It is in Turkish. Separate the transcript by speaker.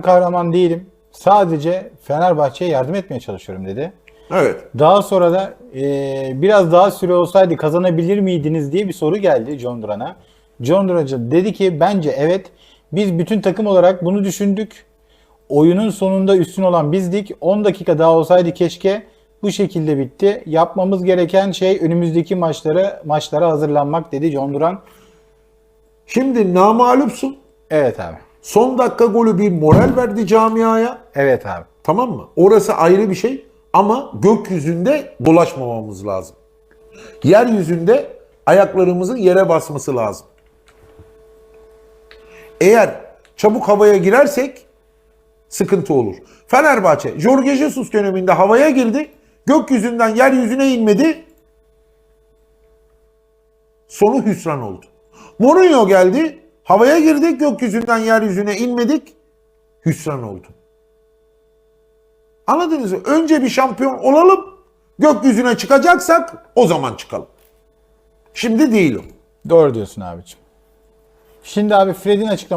Speaker 1: kahraman değilim. Sadece Fenerbahçe'ye yardım etmeye çalışıyorum dedi.
Speaker 2: Evet.
Speaker 1: Daha sonra da e, biraz daha süre olsaydı kazanabilir miydiniz diye bir soru geldi John Duran'a. John Duran dedi ki bence evet biz bütün takım olarak bunu düşündük. Oyunun sonunda üstün olan bizdik. 10 dakika daha olsaydı keşke bu şekilde bitti. Yapmamız gereken şey önümüzdeki maçlara maçlara hazırlanmak dedi John Duran.
Speaker 2: Şimdi namalupsun.
Speaker 1: Evet abi.
Speaker 2: Son dakika golü bir moral verdi camiaya.
Speaker 1: Evet abi.
Speaker 2: Tamam mı? Orası ayrı bir şey ama gökyüzünde dolaşmamamız lazım. Yeryüzünde ayaklarımızın yere basması lazım. Eğer çabuk havaya girersek sıkıntı olur. Fenerbahçe Jorge Jesus döneminde havaya girdi. Gökyüzünden yeryüzüne inmedi. Sonu hüsran oldu. Mourinho geldi. Havaya girdik. Gökyüzünden yeryüzüne inmedik. Hüsran oldu. Anladınız mı? Önce bir şampiyon olalım. Gökyüzüne çıkacaksak o zaman çıkalım. Şimdi değil o.
Speaker 1: Doğru diyorsun abicim. Şimdi abi Fred'in açıklaması